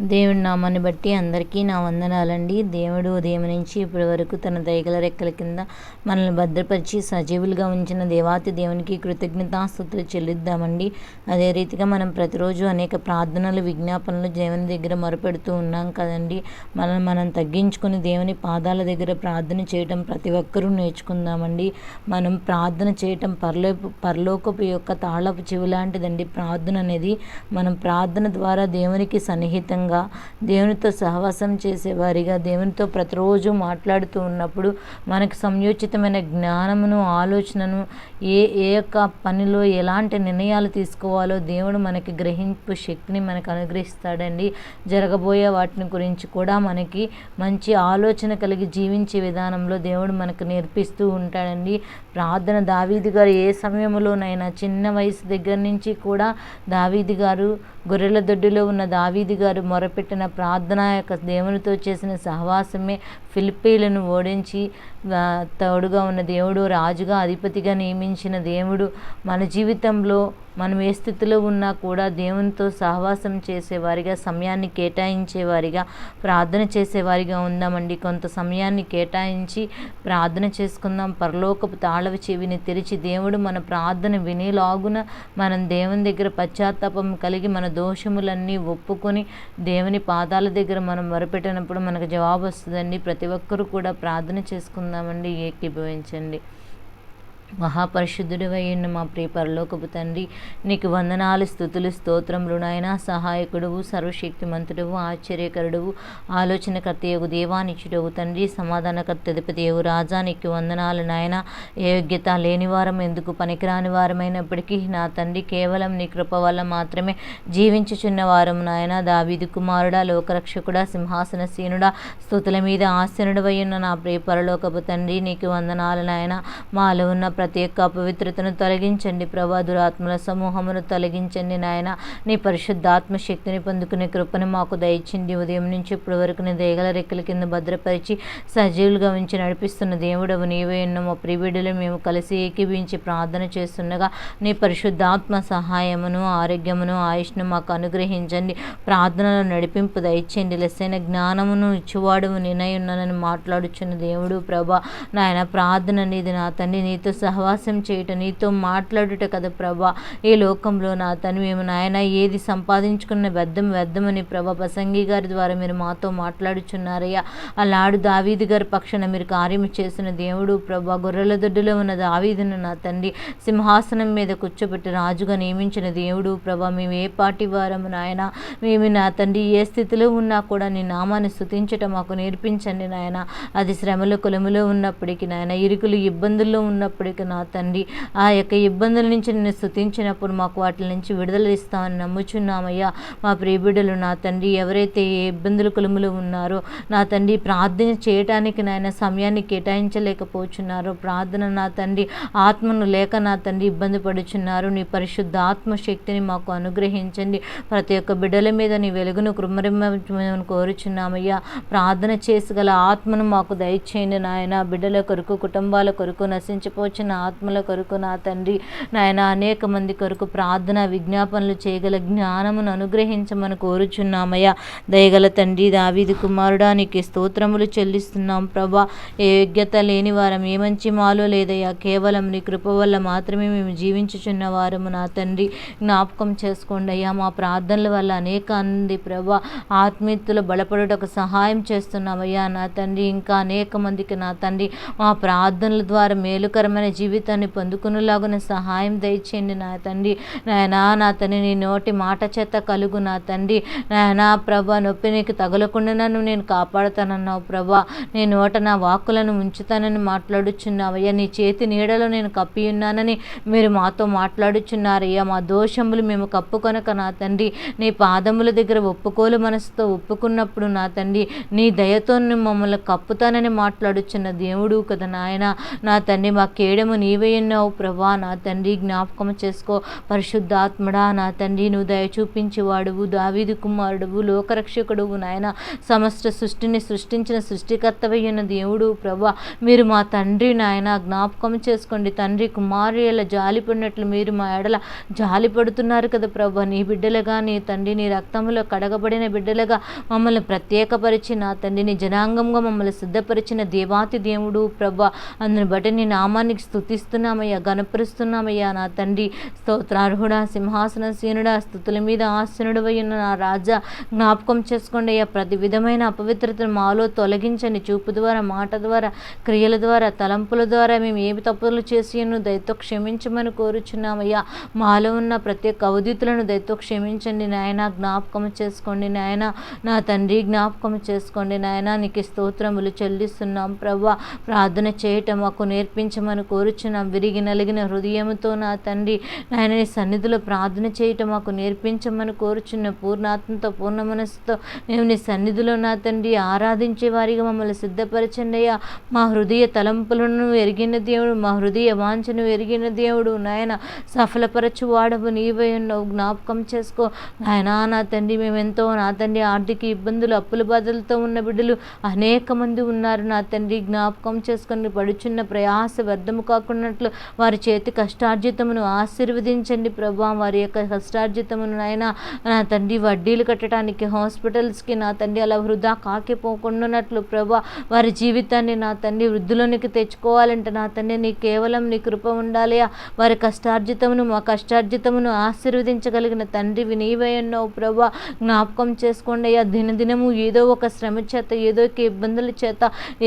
దేవుడి నామాన్ని బట్టి అందరికీ నా వందనాలండి. దేవుడు ఉదయం నుంచి ఇప్పటి వరకు తన దయగల రెక్కల కింద మనల్ని భద్రపరిచి సజీవులుగా ఉంచిన దేవాతి దేవునికి కృతజ్ఞతాస్థుతులు చెల్లిద్దామండి. అదే రీతిగా మనం ప్రతిరోజు అనేక ప్రార్థనలు విజ్ఞాపనలు దేవుని దగ్గర మొరపెడుతూ ఉన్నాం కదండి. మనం మనం తగ్గించుకుని దేవుని పాదాల దగ్గర ప్రార్థన చేయటం ప్రతి ఒక్కరూ నేర్చుకుందామండి. మనం ప్రార్థన చేయటం పరలోపు పరలోకపు యొక్క తాళపు చెవి లాంటిదండి ప్రార్థన అనేది. మనం ప్రార్థన ద్వారా దేవునికి సన్నిహితంగా దేవునితో సహవాసం చేసేవారిగా దేవునితో ప్రతిరోజు మాట్లాడుతూ ఉన్నప్పుడు మనకు సంయోచితమైన జ్ఞానమును ఆలోచనను ఏ ఏ యొక్క పనిలో ఎలాంటి నిర్ణయాలు తీసుకోవాలో దేవుడు మనకి గ్రహింపు శక్తిని మనకు అనుగ్రహిస్తాడండి. జరగబోయే వాటిని గురించి కూడా మనకి మంచి ఆలోచన కలిగి జీవించే విధానంలో దేవుడు మనకు నేర్పిస్తూ ఉంటాడండి. ప్రార్థన దావీది గారు ఏ సమయంలోనైనా చిన్న వయసు దగ్గర నుంచి కూడా దావీది గారు గొర్రెల దొడ్డిలో ఉన్న దావీది గారు మొరపెట్టిన ప్రార్థన యొక్క దేవునితో చేసిన సహవాసమే ఫిలిప్పీలను ఓడించి తోడుగా ఉన్న దేవుడు రాజుగా అధిపతిగా నియమించిన దేవుడు. మన జీవితంలో మనం ఏ స్థితిలో ఉన్నా కూడా దేవునితో సహవాసం చేసేవారిగా సమయాన్ని కేటాయించేవారిగా ప్రార్థన చేసేవారిగా ఉందామండి. కొంత సమయాన్ని కేటాయించి ప్రార్థన చేసుకుందాం. పరలోకపు తాళవ చెవిని తెరిచి దేవుడు మన ప్రార్థన వినేలాగున మనం దేవుని దగ్గర పశ్చాత్తాపం కలిగి మన దోషములన్నీ ఒప్పుకొని దేవుని పాదాల దగ్గర మనం మొరపెట్టినప్పుడు మనకు జవాబు వస్తుందండి ప్రతి ఒక్కరూ కూడా ప్రార్థన చేసుకుందామండి. ఏకీభవించండి. మహాపరిశుద్ధుడివై ఉన్న మా ప్రియ పరలోకపు తండ్రి. నీకు వందనాలు స్థుతులు స్తోత్రములు నాయన. సహాయకుడువు సర్వశక్తిమంతుడువు ఆశ్చర్యకరుడువు ఆలోచనకర్తయగు దేవానిచ్చుడవు తండ్రి సమాధానకర్త అధిపతియగు రాజా. నీకు వందనాలు నాయన. ఏ యోగ్యత లేని వారం ఎందుకు పనికిరాని వారమైనప్పటికీ నా తండ్రి కేవలం నీ కృప వల్ల మాత్రమే జీవించుచున్న వారం నాయన. దావీదు కుమారుడా లోకరక్షకుడా సింహాసన సీనుడా స్థుతుల మీద ఆసనుడవై ఉన్న నా ప్రియ పరలోకపు తండ్రి నీకు వందనాలు నాయన. మాలో ఉన్న ప్రతి యొక్క అపవిత్రతను తొలగించండి. ప్రభా దురాత్మల సమూహమును తొలగించండి నాయన. నీ పరిశుద్ధాత్మ శక్తిని పొందుకునే కృపను మాకు దయచింది ఉదయం నుంచి ఇప్పటి వరకు నీ దేగల రెక్కల కింద భద్రపరిచి సజీవులుగా ఉంచి నడిపిస్తున్న దేవుడవు నీవే మా ప్రిబిడ్డలు మేము కలిసి ఏకీభించి ప్రార్థన చేస్తుండగా నీ పరిశుద్ధాత్మ సహాయమును ఆరోగ్యమును ఆయుష్ను మాకు అనుగ్రహించండి. ప్రార్థనలో నడిపింపు దయచేయండి. లెస్సైన జ్ఞానమును ఇచ్చువాడు నేనై ఉన్నానని మాట్లాడుచున్న దేవుడు ప్రభా. నాయన ప్రార్థన అనేది నా తండ్రి నీతో సహవాసం చేయుట నీతో మాట్లాడుట కదా ప్రభా. ఈ లోకంలో నా తను మేము నాయన ఏది సంపాదించుకున్న వ్యర్థం వ్యర్థమని ప్రభా. ప్రసంగి గారి ద్వారా మీరు మాతో మాట్లాడుచున్నారయ్యా. అలాడు దావీది గారి పక్షాన మీరు కార్యము చేసిన దేవుడు ప్రభా. గొర్రెల దొడ్డులో ఉన్న దావీదును నా తండ్రి సింహాసనం మీద కూర్చోబెట్టి రాజుగా నియమించిన దేవుడు ప్రభా. మేము ఏ పాటి వారము నాయన? మేము నా తండ్రి ఏ స్థితిలో ఉన్నా కూడా నీ నామాన్ని స్థుతించటం మాకు నేర్పించండి నాయన. అది శ్రమల కులములో ఉన్నప్పటికీ నాయన ఇరుకులు ఇబ్బందుల్లో ఉన్నప్పటికీ నా తండ్రి. ఆ యొక్క ఇబ్బందుల నుంచి నేను స్థుతించినప్పుడు మాకు వాటి నుంచి విడుదల ఇస్తామని నమ్ముచున్నామయ్యా. మా ప్రియబిడ్డలు నా తండ్రి ఎవరైతే ఏ కులుములు ఉన్నారో నా తండ్రి ప్రార్థన చేయటానికి నాయన సమయాన్ని కేటాయించలేకపోతున్నారో ప్రార్థన నా తండ్రి ఆత్మను లేక నా తండ్రి ఇబ్బంది పడుచున్నారు. నీ పరిశుద్ధ ఆత్మశక్తిని మాకు అనుగ్రహించండి. ప్రతి ఒక్క బిడ్డల మీద నీ వెలుగును కృమరిమ్మని కోరుచున్నామయ్యా. ప్రార్థన చేసుగల ఆత్మను మాకు దయచేయండి నాయన. బిడ్డల కొరకు కుటుంబాల కొరకు నశించిపోచిన ఆత్మల కొరకు నా తండ్రి నాయన అనేక మంది కొరకు ప్రార్థన విజ్ఞాపనలు చేయగల జ్ఞానమును అనుగ్రహించమని కోరుచున్నామయ్యా. దయగల తండ్రి దావీదు కుమారుడా నీకు స్తోత్రములు చెల్లిస్తున్నాం ప్రభా. ఏ యోగ్యత లేని వారం ఏ మంచి మాలో లేదయ్యా. కేవలం నీ కృప వల్ల మాత్రమే మేము జీవించుచున్న వారము నా తండ్రి. జ్ఞాపకం చేసుకోండి అయ్యా. మా ప్రార్థనల వల్ల అనేక అంది ప్రభా ఆత్మీయతలు బలపడుటకు సహాయం చేస్తున్నామయ్యా నా తండ్రి. ఇంకా అనేక మందికి నా తండ్రి మా ప్రార్థనల ద్వారా మేలుకరమైన జీవితాన్ని పొందుకునేలాగున సహాయం దయచేయండి నా తండ్రి. నాయనా నా తండ్రి నీ నోటి మాట చేత కలుగు నా తండ్రి. నాయనా ప్రభా నొప్పి నీకు తగలకుండా నన్ను నేను కాపాడుతానన్నావు ప్రభా. నీ నోట నా వాక్కులను ఉంచుతానని మాట్లాడుచున్నావయ్యా. నీ చేతి నీడలో నేను కప్పి ఉన్నానని మీరు మాతో మాట్లాడుచున్నారయ్యా. మా దోషములు మేము కప్పుకొనక నా తండ్రి. నీ పాదముల దగ్గర ఒప్పుకోలు మనసుతో ఒప్పుకున్నప్పుడు నా తండ్రి నీ దయతో మమ్మల్ని కప్పుతానని మాట్లాడుచున్న దేవుడు కదా నాయన. నా తండ్రి మా కేడ కార్యము నీవే ఉన్నావు ప్రభా. నా తండ్రి జ్ఞాపకం చేసుకో. పరిశుద్ధాత్మడా నా తండ్రి నువ్వు దయ చూపించేవాడువు. దావీదు కుమారుడువు లోకరక్షకుడువు నాయన. సమస్త సృష్టిని సృష్టించిన సృష్టికర్తవైన దేవుడు ప్రభా. మీరు మా తండ్రి నాయన జ్ఞాపకం చేసుకోండి. తండ్రి కుమారుల జాలిపడినట్లు మీరు మా ఎడల జాలి పడుతున్నారు కదా ప్రభా. నీ బిడ్డలుగా నీ తండ్రి నీ రక్తంలో కడగబడిన బిడ్డలుగా మమ్మల్ని ప్రత్యేకపరిచి నా తండ్రిని జనాంగంగా మమ్మల్ని సిద్ధపరిచిన దేవాతి దేవుడు ప్రభా. అందుని బట్టి నీ నామానికి స్థుతిస్తున్నామయ్యా గణపరుస్తున్నామయ్యా నా తండ్రి. స్తోత్రార్హుడా సింహాసన సీనుడా స్థుతుల మీద ఆసనుడు ఉన్న నా రాజా జ్ఞాపకం చేసుకోండి అయ్యా. ప్రతి విధమైన అపవిత్రతను మాలో తొలగించండి. చూపు ద్వారా మాట ద్వారా క్రియల ద్వారా తలంపుల ద్వారా మేము ఏమి తప్పులు చేసి దయతో క్షమించమని కోరుచున్నామయ్యా. మాలో ఉన్న ప్రతి ఒక్క అవధితులను దయతో క్షమించండి నాయన. జ్ఞాపకం చేసుకోండి నాయన. నా తండ్రి జ్ఞాపకం చేసుకోండి నాయన. నీకు స్తోత్రములు చెల్లిస్తున్నాం ప్రభా. ప్రార్థన చేయటం మాకు నేర్పించమని కోరు కోరుచున్నాం విరిగి నలిగిన హృదయంతో నా తండ్రి నాయన నీ సన్నిధిలో ప్రార్థన చేయటం మాకు నేర్పించమని కోరుచున్న పూర్ణాత్మతో పూర్ణ మనస్సుతో మేము నీ సన్నిధిలో నా తండ్రి ఆరాధించే వారిగా మమ్మల్ని సిద్ధపరచండి అయ్యా. మా హృదయ తలంపులను ఎరిగిన దేవుడు మా హృదయ వాంఛను ఎరిగిన దేవుడు నాయన సఫలపరచు వాడవు నీవై ఉన్నావు జ్ఞాపకం చేసుకో. నాయన నా తండ్రి మేము ఎంతో నా తండ్రి ఆర్థిక ఇబ్బందులు అప్పుల బాధలతో ఉన్న బిడ్డలు అనేక మంది ఉన్నారు. నా తండ్రి జ్ఞాపకం చేసుకొని పడుచున్న ప్రయాస వ్యర్థము కాకున్నట్లు వారి చేతి కష్టార్జితమును ఆశీర్వదించండి ప్రభా. వారి యొక్క కష్టార్జితమును నాయన నా తండ్రి వడ్డీలు కట్టడానికి హాస్పిటల్స్కి నా తండ్రి అలా వృధా కాకిపోకుండానట్లు ప్రభా. వారి జీవితాన్ని నా తండ్రి వృద్ధులోనికి తెచ్చుకోవాలంటే నా తండ్రి నీ కేవలం నీ కృప ఉండాలియా వారి కష్టార్జితమును మా కష్టార్జితమును ఆశీర్వదించగలిగిన తండ్రివి నీవే ప్రభా. జ్ఞాపకం చేసుకోండి అయ్యా. దినదినము ఏదో ఒక శ్రమ చేత ఏదో ఒక ఇబ్బందుల చేత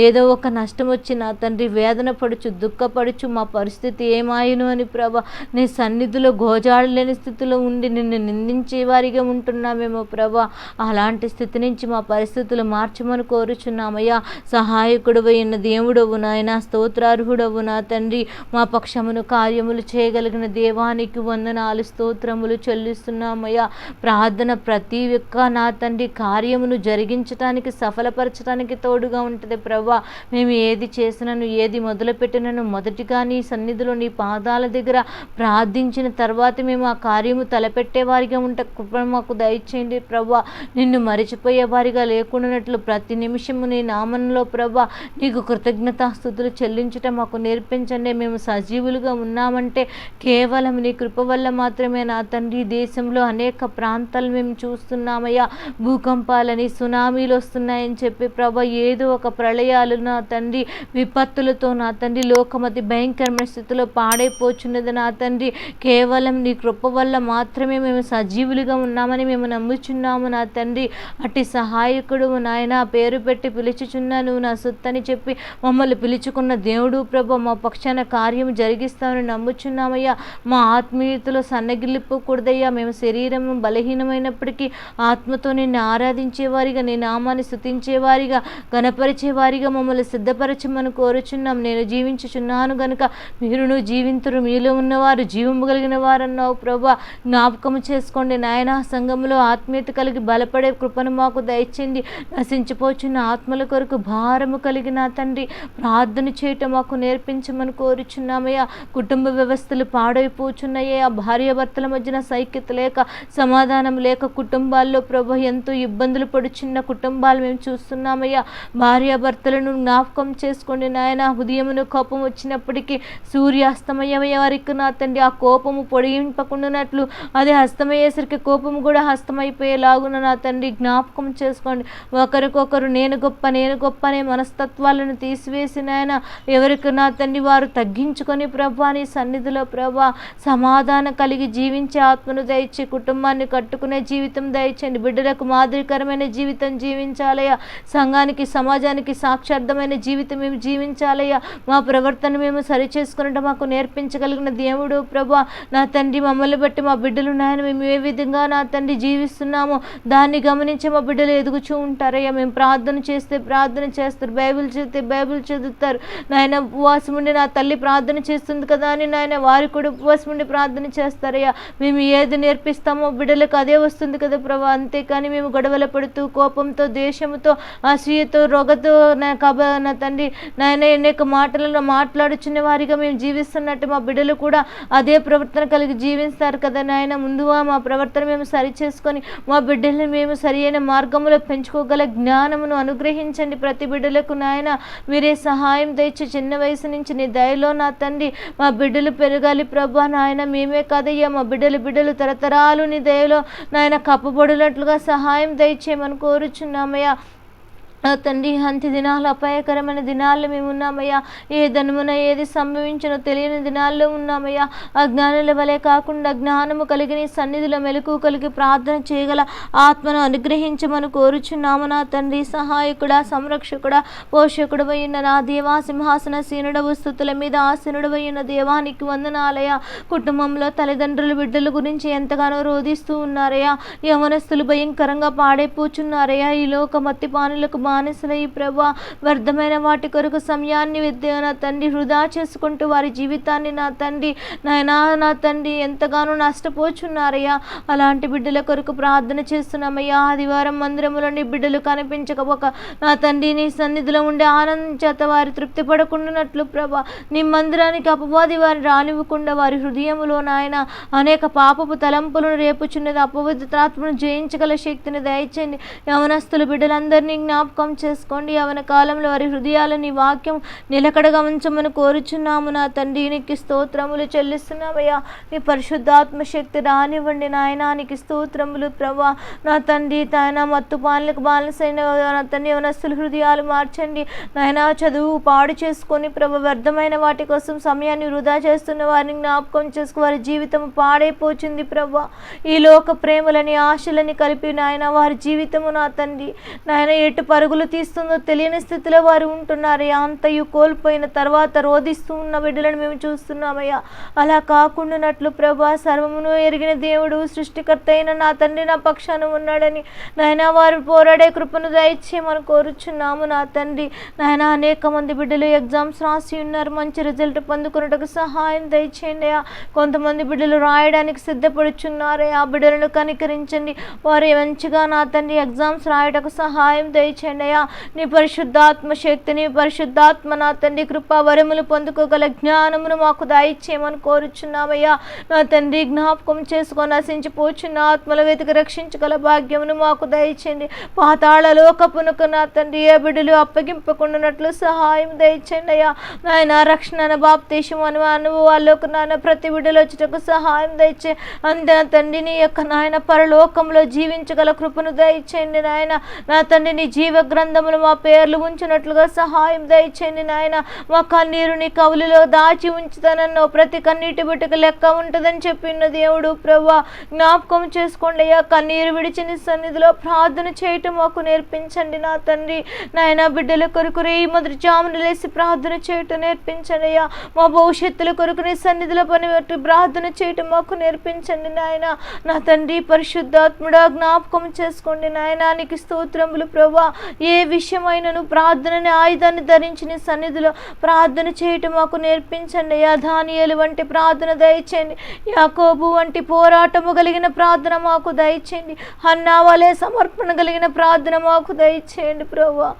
ఏదో ఒక నష్టం వచ్చి నా తండ్రి వేదన పడుచు దుఃఖపడు దుఃఖపడుచు మా పరిస్థితి ఏమాయను అని ప్రభా. నీ సన్నిధిలో గోజాడలేని స్థితిలో ఉండి నిన్ను నిందించే వారిగా ఉంటున్నామేమో ప్రభా. అలాంటి స్థితి నుంచి మా పరిస్థితులు మార్చమని కోరుచున్నామయ్యా. సహాయకుడు అయిన దేవుడవు నాయన స్తోత్రార్హుడవు నా తండ్రి. మా పక్షమును కార్యములు చేయగలిగిన దేవానికి వందనాలు స్తోత్రములు చెల్లిస్తున్నామయ్యా. ప్రార్థన ప్రతి ఒక్క నా తండ్రి కార్యమును జరిగించటానికి సఫలపరచడానికి తోడుగా ఉంటుంది ప్రభా. మేము ఏది చేసినను ఏది మొదలుపెట్టినను మొదటిగా నీ సన్నిధిలో నీ పాదాల దగ్గర ప్రార్థించిన తర్వాత మేము ఆ కార్యము తలపెట్టేవారిగా ఉంటే కృప మాకు దయచేయండి ప్రభా. నిన్ను మరిచిపోయే వారిగా లేకుండానట్లు ప్రతి నిమిషము నీ నామంలో ప్రభా నీకు కృతజ్ఞతాస్థుతులు చెల్లించటం మాకు నేర్పించండి. మేము సజీవులుగా ఉన్నామంటే కేవలం నీ కృప వల్ల మాత్రమే నా తండ్రి దేశంలో అనేక ప్రాంతాలు మేము చూస్తున్నామయ్యా. భూకంపాలని సునామీలు వస్తున్నాయని చెప్పి ప్రభా ఏదో ఒక ప్రళయాలు నా తండ్రి విపత్తులతో నా తండ్రి లోకమతి భయంకరమైన స్థితిలో పాడైపోచున్నది నా తండ్రి. కేవలం నీ కృప వల్ల మాత్రమే మేము సజీవులుగా ఉన్నామని మేము నమ్ముచున్నాము నా తండ్రి. అట్టి సహాయకుడు నాయన పేరు పెట్టి పిలుచుచున్నాను నా సొత్తని చెప్పి మమ్మల్ని పిలుచుకున్న దేవుడు ప్రభ మా పక్షాన కార్యం జరిగిస్తామని నమ్ముచున్నామయ్యా. మా ఆత్మీయతలో సన్నగిల్లిపోకూడదయ్యా మేము శరీరం బలహీనమైనప్పటికీ ఆత్మతో నిన్ను ఆరాధించేవారిగా నీ నామాన్ని స్థుతించేవారిగా గణపరిచేవారిగా మమ్మల్ని సిద్ధపరచమని కోరుచున్నాం. నేను జీవించుచున్నాను గనుక మీరును జీవింతురు. మీలో ఉన్నవారు జీవము కలిగిన వారన్నావు ప్రభా. జ్ఞాపకము చేసుకోండి నాయన. సంఘంలో ఆత్మీయత కలిగి బలపడే కృపను మాకు దయచేయండి. నశించిపోచున్న ఆత్మల కొరకు భారము కలిగిన తండ్రి. ప్రార్థన చేయటం మాకు నేర్పించమని కోరుచున్నామయ్యా. కుటుంబ వ్యవస్థలు పాడైపోచున్నాయ్యా భార్యాభర్తల మధ్యన సైక్యత లేక సమాధానం లేక కుటుంబాల్లో ప్రభు ఎంతో ఇబ్బందులు పడుచున్న కుటుంబాలు మేము చూస్తున్నామయ్యా. భార్యాభర్తలను జ్ఞాపకం చేసుకోండి నాయన. ఉదయమును కోపం వచ్చినప్పటికీ సూర్యాస్తమయ్యే వరకు నా తండ్రి ఆ కోపము పొడిగింపకుండానట్లు అది హస్తమయ్యేసరికి కోపము కూడా హస్తమైపోయేలాగున నా తండ్రి జ్ఞాపకం చేసుకోండి. ఒకరికొకరు నేను గొప్ప నేను గొప్ప అనే మనస్తత్వాలను తీసివేసి నాయన ఎవరికి నా తండ్రి వారు తగ్గించుకొని ప్రభా నీ సన్నిధిలో ప్రభా సమాధానం కలిగి జీవించే ఆత్మను దయచి కుటుంబాన్ని కట్టుకునే జీవితం దయచండి. బిడ్డలకు మాదిరికరమైన జీవితం జీవించాలయ్యా. సంఘానికి సమాజానికి సాక్షార్థమైన జీవితం మేము జీవించాలయ్యా. మా ప్రవర్తన మేము సరిచేసుకున్నట్టు మాకు నేర్పించగలిగిన దేవుడు ప్రభా. నా తండ్రి మమ్మల్ని బట్టి మా బిడ్డలు నాయన మేము ఏ విధంగా నా తండ్రి జీవిస్తున్నామో దాన్ని గమనించి మా బిడ్డలు ఎదుగుచూ ఉంటారయ్యా. మేము ప్రార్థన చేస్తే ప్రార్థన చేస్తారు బైబిల్ చదివితే బైబిల్ చదువుతారు. నాయన ఉపవాసం ఉండి నా తల్లి ప్రార్థన చేస్తుంది కదా అని నాయన వారు కూడా ఉపవాసం ఉండి ప్రార్థన చేస్తారయ్యా. మేము ఏది నేర్పిస్తామో బిడ్డలకు అదే వస్తుంది కదా ప్రభా. అంతేకాని మేము గొడవల పడుతూ కోపంతో దేశంతో అసూయతో రొగతో నా కబ నా తండ్రి నాయన అనేక మాటలను మాట్లాడుచు వచ్చిన వారిగా మేము జీవిస్తున్నట్టు మా బిడ్డలు కూడా అదే ప్రవర్తన కలిగి జీవిస్తారు కదా నాయన. ముందుగా మా ప్రవర్తన మేము సరి చేసుకొని మా బిడ్డల్ని మేము సరి అయిన మార్గంలో పెంచుకోగల జ్ఞానమును అనుగ్రహించండి ప్రతి బిడ్డలకు నాయన. మీరే సహాయం తెచ్చి చిన్న వయసు నుంచి నీ దయలో నా తండ్రి మా బిడ్డలు పెరగాలి ప్రభా నాయన. మేమే కాదయ్యా మా బిడ్డలు బిడ్డలు తరతరాలు నీ దయలో నాయన కప్పబడినట్లుగా సహాయం దయచేయమని కోరుచున్నామయ్యా. ఆ తండ్రి అంత్య దినాలు అపాయకరమైన దినాల్లో మేము ఉన్నామయ్యా. ఏ ధనమున ఏది సంభవించినో తెలియని దినాల్లో ఉన్నామయ్యా. అజ్ఞానుల వలె కాకుండా జ్ఞానము కలిగి నీ సన్నిధిలో మెలకు కలిగి ప్రార్థన చేయగల ఆత్మను అనుగ్రహించమని కోరుచున్నాము నా తండ్రి. సహాయకుడా సంరక్షకుడా పోషకుడు అయిన నా దేవా సింహాసన సీనుడవు స్థుతుల మీద ఆసీనుడు అయిన దేవానికి వందనాలయ కుటుంబంలో తల్లిదండ్రులు బిడ్డల గురించి ఎంతగానో రోధిస్తూ ఉన్నారయ్యా. యవనస్తులు భయంకరంగా పాడైపోచున్నారయ్యా. ఈ లోక మత్తి పానులకు ఈ ప్రభా వ్యర్థమైన వాటి కొరకు సమయాన్ని విద్య నా తండ్రి వృధా చేసుకుంటూ వారి జీవితాన్ని నా తండ్రి నాయనా నా తండ్రి ఎంతగానో నష్టపోచున్నారయ్యా. అలాంటి బిడ్డల కొరకు ప్రార్థన చేస్తున్నామయ్యా. ఆదివారం మందిరములోని బిడ్డలు కనిపించకపోక నా తండ్రి నీ సన్నిధిలో ఉండే ఆనందం చేత వారి తృప్తి పడకుండానట్లు ప్రభా. నీ మందిరానికి అపవాది వారిని రానివ్వకుండా వారి హృదయములో నాయన అనేక పాపపు తలంపులను రేపుచున్నది అపవిత్రాత్మను జయించగల శక్తిని దయచేయండి. యవనస్తులు బిడ్డలందరినీ జ్ఞాపకం చేసుకోండి. అవన కాలంలో వారి హృదయాలు నీ వాక్యం నిలకడగా ఉంచమని కోరుచున్నాము. నా తండ్రి నీకు స్తోత్రములు చెల్లిస్తున్నామయ్యా. నీ పరిశుద్ధాత్మ శక్తి రానివ్వండి నాయనానికి నీకు స్తోత్రములు ప్రభా. నా తండ్రి తాయన మత్తు పాలనకు బాలసైన నా తండ్రి యవనస్తుల హృదయాలు మార్చండి. నాయనా చదువు పాడు చేసుకొని ప్రభు వ్యర్థమైన వాటి కోసం సమయాన్ని వృధా చేస్తున్న వారిని జ్ఞాపకం చేసుకు. వారి జీవితం పాడైపోచింది ప్రభా. ఈ లోక ప్రేమలని ఆశలని కలిపి నాయన వారి జీవితము నా తండ్రి. నాయన ఎటు పరుగులు తీస్తుందో తెలియని స్థితిలో వారు ఉంటున్నారయ్యా అంతయు కోల్పోయిన తర్వాత రోధిస్తూ ఉన్న బిడ్డలను మేము చూస్తున్నామయ్యా. అలా కాకుండానట్లు ప్రభా సర్వమును ఎరిగిన దేవుడు సృష్టికర్త అయిన నా తండ్రి నా పక్షాన ఉన్నాడని నాయన వారు పోరాడే కృపను దయచేయమని కోరుచున్నాము నా తండ్రి. నాయన అనేక మంది బిడ్డలు ఎగ్జామ్స్ రాసి ఉన్నారు. మంచి రిజల్ట్ పొందుకున్నట్టుకు సహాయం దయచేయండి కొంతమంది బిడ్డలు రాయడానికి సిద్ధపడుచున్నారే ఆ బిడ్డలను కనికరించండి. వారు మంచిగా నా తండ్రి ఎగ్జామ్స్ రాయటకు సహాయం దయచేయండి. అయ్యా. నీ పరిశుద్ధాత్మ శక్తిని పరిశుద్ధాత్మ నా తండ్రి కృపా వరములు పొందుకోగల జ్ఞానమును మాకు దయచేయమని కోరుచున్నామయ్యా. నా తండ్రి జ్ఞాపకం చేసుకొని నశించిపోచున్న ఆత్మల వెతికి రక్షించగల భాగ్యమును మాకు దయచేయండి. పాతాళ లోకపునకు నా తండ్రి ఏ బిడ్డలు అప్పగింపకుండానట్లు సహాయం దయచేయండి అయ్యా. నాయన రక్షణ బాప్తీశం అని అనుభవాల్లోకి నాయన ప్రతి బిడ్డలు వచ్చేటకు సహాయం దయచే. అందిన నా తండ్రి నీ యొక్క నాయన పరలోకంలో జీవించగల కృపను దయచేయండి నాయన. నా తండ్రి నీ జీవ గ్రంథములు మా పేర్లు ఉంచినట్లుగా సహాయం దయచేయండి నాయన. మా కన్నీరు నీ కవులలో దాచి ఉంచుతానన్నో ప్రతి కన్నీటి బిడ్డకు లెక్క ఉంటుందని చెప్పిన దేవుడు ప్రభా జ్ఞాపకం చేసుకోండి అయ్యా. కన్నీరు విడిచి నీ సన్నిధిలో ప్రార్థన చేయటం మాకు నేర్పించండి నా తండ్రి. నాయన బిడ్డల కొరకు రే మొదటి జామును లేసి ప్రార్థన చేయటం నేర్పించండి అయ్యా. మా భవిష్యత్తుల కొరకు నీ సన్నిధిలో పని ప్రార్థన చేయటం మాకు నేర్పించండి నాయన. నా తండ్రి పరిశుద్ధాత్ముడా జ్ఞాపకం చేసుకోండి నాయన. నీకు స్తోత్రములు ప్రభా. ఏ విషయమైనను ప్రార్థనని ఆయుధాన్ని ధరించిన సన్నిధిలో ప్రార్థన చేయటం మాకు నేర్పించండి. అయ్యా ధాన్యాలు వంటి ప్రార్థన దయచేయండి. యాకోబు వంటి పోరాటము కలిగిన ప్రార్థన మాకు దయచేయండి. హన్నా వలె సమర్పణ కలిగిన ప్రార్థన మాకు దయచేయండి ప్రభా.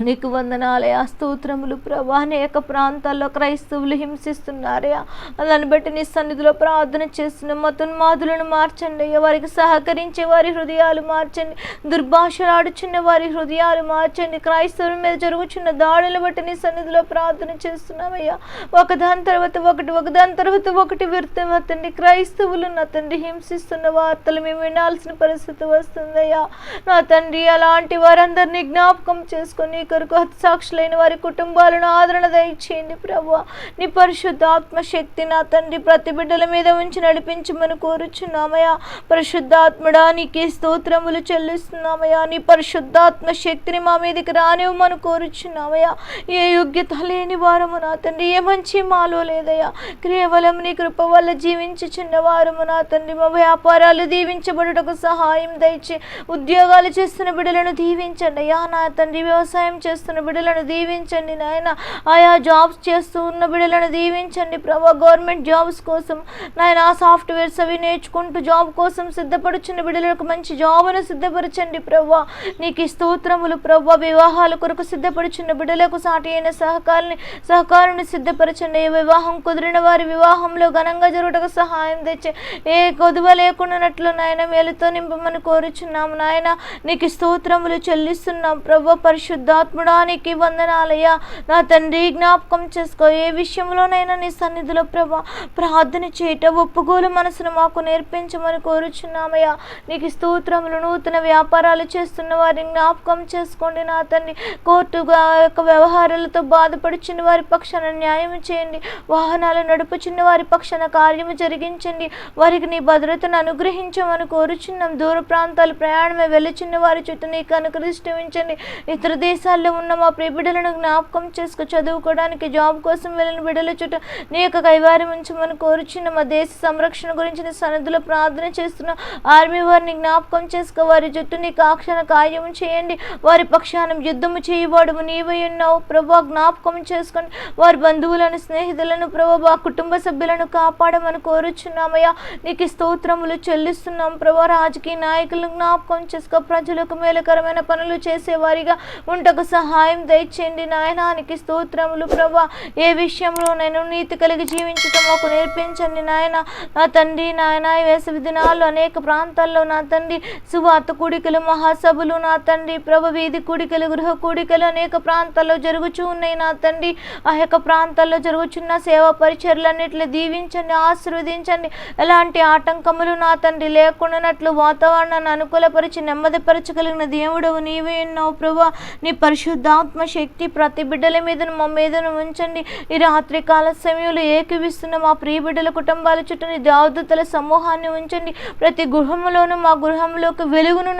నీకు వందనాలయా స్తోత్రములు ప్రభా అనేక ప్రాంతాల్లో క్రైస్తవులు హింసిస్తున్నారయ్యా దాన్ని బట్టి నీ సన్నిధిలో ప్రార్థన చేస్తున్న మతున్మాదులను మార్చండి. అయ్యా వారికి సహకరించే వారి హృదయాలు మార్చండి. దుర్భాషలాడుచున్న వారి హృదయాలు మార్చండి. క్రైస్తవుల మీద జరుగుచున్న దాడులు బట్టి నీ సన్నిధిలో ప్రార్థన చేస్తున్నామయ్యా. ఒకదాని తర్వాత ఒకటి ఒకదాని తర్వాత ఒకటి వ్యర్థమవుతండి క్రైస్తవులు నా తండ్రి హింసిస్తున్న వార్తలు మేము వినాల్సిన పరిస్థితి వస్తుందయ్యా. నా తండ్రి అలాంటి వారందరినీ జ్ఞాపకం చేసుకొని నీ కొరకు హత్సాక్షులైన వారి కుటుంబాలను ఆదరణ దయచేయండి ప్రభు. నీ పరిశుద్ధాత్మ శక్తి నా తండ్రి ప్రతి బిడ్డల మీద ఉంచి నడిపించమని కోరుచున్నామయ్యా. పరిశుద్ధాత్మడా నీకే స్తోత్రములు చెల్లిస్తున్నామయ్యా. నీ పరిశుద్ధాత్మ శక్తిని మా మీదకి రానివ్వమని కోరుచున్నామయ్యా. ఏ యోగ్యత లేని వారము నా తండ్రి ఏ మంచి మాలో లేదయ్యా. కేవలం నీ కృప వల్ల జీవించుచున్న వారము నా తండ్రి మా వ్యాపారాలు దీవించబడుటకు సహాయం దయచే ఉద్యోగాలు చేస్తున్న బిడ్డలను దీవించండి అయ్యా. నా తండ్రి వ్యవసాయం వ్యవసాయం చేస్తున్న బిడ్డలను దీవించండి నాయన. ఆయా జాబ్స్ చేస్తూ ఉన్న బిడ్డలను దీవించండి ప్రభా. గవర్నమెంట్ జాబ్స్ కోసం నాయన సాఫ్ట్వేర్స్ అవి నేర్చుకుంటూ జాబ్ కోసం సిద్ధపడుచున్న బిడ్డలకు మంచి జాబ్ను సిద్ధపరచండి ప్రభా. నీకు స్తోత్రములు ప్రభా వివాహాల కొరకు సిద్ధపడుచున్న బిడ్డలకు సాటి అయిన సహకారాన్ని సహకారాన్ని సిద్ధపరచండి. ఏ వివాహం కుదిరిన వారి వివాహంలో ఘనంగా జరుగుటకు సహాయం తెచ్చే ఏ కొదువ లేకుండానట్లు నాయన మేలుతో నింపమని కోరుచున్నాము నాయన. నీకు స్తోత్రములు చెల్లిస్తున్నాం ప్రభా. పరిశుద్ధ పరిశుద్ధాత్ముడానికి వందనాలయ్యా. నా తండ్రి జ్ఞాపకం చేసుకో. ఏ విషయంలోనైనా నీ సన్నిధిలో ప్రభా ప్రార్థన చేయట ఒప్పుగోలు మనసును మాకు నేర్పించమని కోరుచున్నామయ్యా. నీకు స్తోత్రములు నూతన వ్యాపారాలు చేస్తున్న వారిని జ్ఞాపకం చేసుకోండి నా తండ్రి. కోర్టుగా యొక్క వ్యవహారాలతో బాధపడుచున్న వారి పక్షాన న్యాయం చేయండి. వాహనాలు నడుపుచున్న వారి పక్షాన కార్యము జరిగించండి. వారికి నీ భద్రతను అనుగ్రహించమని కోరుచున్నాం. దూర ప్రాంతాలు ప్రయాణమే వెళ్ళుచున్న వారి చుట్టూ నీకు అనుగ్రహించండి. ఇతర దేశాలు దేశాల్లో ఉన్న మా ప్రియ బిడ్డలను జ్ఞాపకం చేసుకు చదువుకోవడానికి జాబ్ కోసం వెళ్ళిన బిడ్డల చుట్టూ నీ యొక్క కైవారి ఉంచమని కోరుచున్న మా దేశ సంరక్షణ గురించి నీ ప్రార్థన చేస్తున్న ఆర్మీ వారిని జ్ఞాపకం చేసుకో. వారి జుట్టు నీ కాక్షణ కార్యము చేయండి. వారి పక్షాన యుద్ధము చేయవాడు నీవై ఉన్నావు. ప్రభా జ్ఞాపకం చేసుకొని వారి బంధువులను స్నేహితులను ప్రభా కుటుంబ సభ్యులను కాపాడమని కోరుచున్నామయ్యా. నీకు స్తోత్రములు చెల్లిస్తున్నాం. ప్రభా రాజకీయ నాయకులను జ్ఞాపకం చేసుకో. ప్రజలకు మేలుకరమైన పనులు చేసేవారిగా ఉంటకు సహాయం దయచేయండి నాయనానికి స్తోత్రములు ప్రభా. ఏ విషయంలో నేను నీతి కలిగి జీవించటం ఒక నేర్పించండి నాయన. నా తండ్రి నాయన వేసవి దినాల్లో అనేక ప్రాంతాల్లో నా తండ్రి సువార్త కూడికలు మహాసభలు నా తండ్రి ప్రభ వీధి కూడికలు గృహ కూడికలు అనేక ప్రాంతాల్లో జరుగుచూ ఉన్నాయి నా తండ్రి. ఆ యొక్క ప్రాంతాల్లో జరుగుచున్న సేవా పరిచర్లన్నిట్లు దీవించండి ఆశీర్వదించండి. ఎలాంటి ఆటంకములు నా తండ్రి లేకుండానట్లు వాతావరణాన్ని అనుకూలపరిచి నెమ్మదిపరచగలిగిన దేవుడవు నీవే ఉన్నావు ప్రభా. నీ పరిశుద్ధాత్మ శక్తి ప్రతి బిడ్డల మీదను మా మీదను ఉంచండి. ఈ రాత్రి కాల సమయంలో ఏకీవిస్తున్న మా ప్రియ బిడ్డల కుటుంబాల చుట్టూ నీ దేవదూతల సమూహాన్ని ఉంచండి. ప్రతి గృహంలోనూ మా గృహంలోకి వెలుగును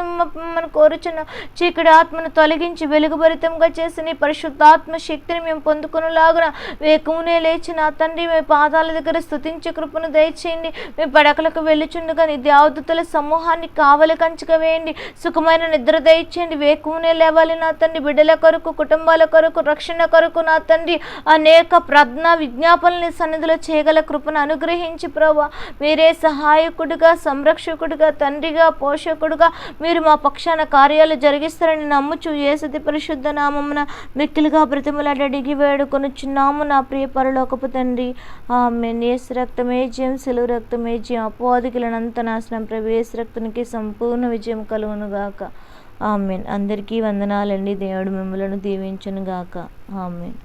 మనం కోరుచున్న చీకటి ఆత్మను తొలగించి వెలుగుభరితంగా చేసి నీ పరిశుద్ధాత్మ శక్తిని మేము పొందుకునేలాగున వేకమునే లేచి నా తండ్రి మీ పాదాల దగ్గర స్తుతించే కృపను దయచేయండి. మీ పడకలకు వెళ్ళుచుండగా నీ దేవదూతల సమూహాన్ని కావలి కంచుక వేయండి. సుఖమైన నిద్ర దయచేయండి. వేకునే లేవాలి నా తండ్రి బిడ్డల కొరకు కుటుంబాల కొరకు రక్షణ కొరకు నా తండ్రి అనేక ప్రజ్ఞ విజ్ఞాపనని సన్నిధిలో చేయగల కృపను అనుగ్రహించి ప్రభా మీరే సహాయకుడిగా సంరక్షకుడిగా తండ్రిగా పోషకుడుగా మీరు మా పక్షాన కార్యాలు జరిగిస్తారని నమ్ముచు ఏసతి పరిశుద్ధ నామమున మిక్కిలిగా బ్రతిమలాడి అడిగి వేడుకొనుచున్నాము నా ప్రియ పరలోకపు తండ్రి. ఆమె ఏసు రక్తమే జయం సెలవు రక్తమే జయం. అపోదికులనంత నాశనం ప్రవేశ రక్తానికి సంపూర్ణ విజయం కలుగునుగాక. ఆమెన్. అందరికీ వందనాలండి. దేవుడు మిమ్మలను దీవించును గాక ఆమెన్.